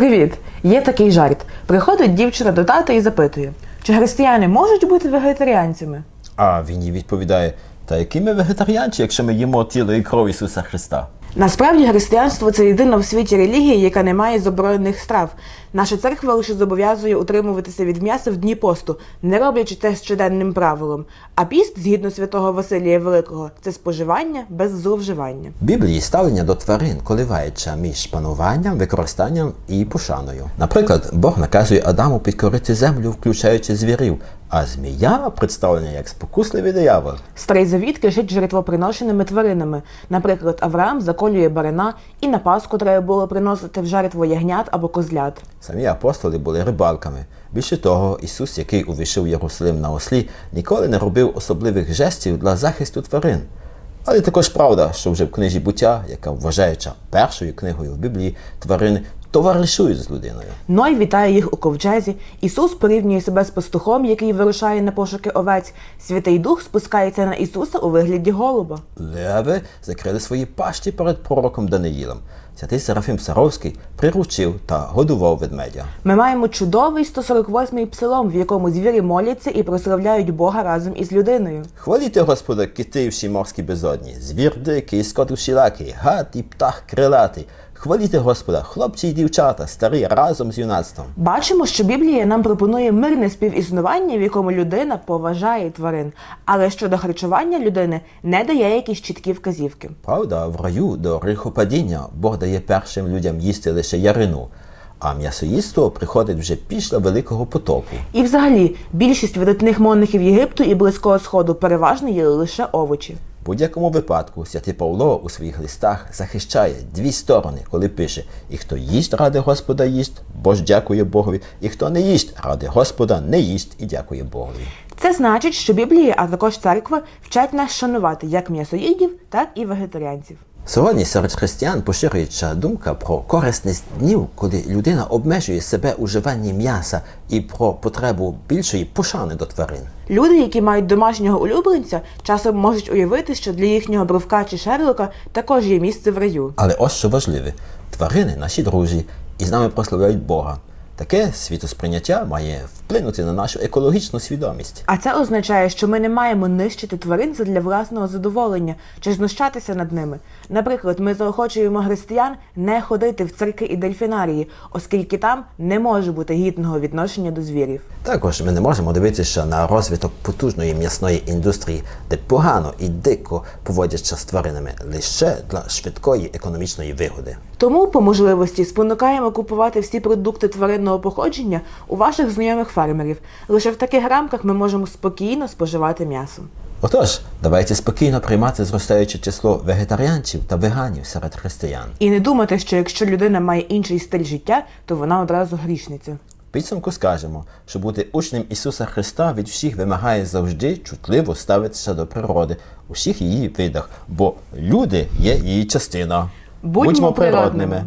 Привіт! Є такий жарт. Приходить дівчина до тата і запитує, чи християни можуть бути вегетаріанцями? А він їй відповідає: Та які ми вегетаріанці, якщо ми їмо тіло і кров Ісуса Христа? Насправді християнство це єдина в світі релігія, яка не має заборонених страв. Наша церква лише зобов'язує утримуватися від м'яса в дні посту, не роблячи те щоденним правилом. А піст, згідно святого Василія Великого, це споживання без зловживання. В Біблії ставлення до тварин коливається між пануванням, використанням і пошаною. Наприклад, Бог наказує Адаму підкорити землю, включаючи звірів, а змія представлена як спокусливий диявол. Старий завіт кишить жертвоприношеними тваринами. Наприклад, Авраам заколює барана, і на Пасху треба було приносити в жертву ягнят або козлят. Самі апостоли були рибалками. Більше того, Ісус, який увійшов Єрусалим на ослі, ніколи не робив особливих жестів для захисту тварин. Але також правда, що вже в книзі буття, яка вважається першою книгою в Біблії, тварини товаришують з людиною. Ной вітає їх у ковчезі. Ісус порівнює себе з пастухом, який вирушає на пошуки овець. Святий Дух спускається на Ісуса у вигляді голуба. Леви закрили свої пащі перед пророком Даниїлом. Святий Серафим Саровський приручив та годував ведмедя. Ми маємо чудовий 148-й псалом, в якому звірі моляться і прославляють Бога разом із людиною. Хваліте Господа, кити всі морські безодні, звір дикий, скот усілакий, гад і птах крилатий. Хваліте Господа, хлопці й дівчата, старі разом з юнацтвом. Бачимо, що Біблія нам пропонує мирне співіснування, в якому людина поважає тварин, але щодо харчування людини не дає якісь чіткі вказівки. Правда, в раю до гріхопадіння Бог дає першим людям їсти лише ярину, а м'ясоїдство приходить вже після Великого потопу. І взагалі, більшість видатних монахів Єгипту і Близького Сходу переважно їли лише овочі. Будь-якому випадку святий Павло у своїх листах захищає дві сторони, коли пише: І хто їсть ради Господа їсть, бо ж дякує Богові, і хто не їсть ради Господа не їсть і дякує Богові. Це значить, що Біблія, а також церква вчать нас шанувати як м'ясоїдів, так і вегетаріанців. Сьогодні серед християн поширюється думка про корисність днів, коли людина обмежує себе у вживанні м'яса і про потребу більшої пошани до тварин. Люди, які мають домашнього улюбленця, часом можуть уявити, що для їхнього бровка чи шерлока також є місце в раю. Але ось що важливе: тварини наші друзі і з нами прославляють Бога. Таке світосприйняття має вплинути на нашу екологічну свідомість. А це означає, що ми не маємо нищити тварин задля власного задоволення чи знущатися над ними. Наприклад, ми заохочуємо християн не ходити в цирки і дельфінарії, оскільки там не може бути гідного відношення до звірів. Також ми не можемо дивитися на розвиток потужної м'ясної індустрії, де погано і дико поводяться з тваринами лише для швидкої економічної вигоди. Тому, по можливості, спонукаємо купувати всі продукти тваринного походження у ваших знайомих фермерів. Лише в таких рамках ми можемо спокійно споживати м'ясо. Отож, давайте спокійно приймати зростаюче число вегетаріанців та веганів серед християн. І не думати, що якщо людина має інший стиль життя, то вона одразу грішниця. В підсумку скажемо, що бути учнем Ісуса Христа від всіх вимагає завжди чутливо ставитися до природи у всіх її видах, бо люди є її частина. Будьмо природними.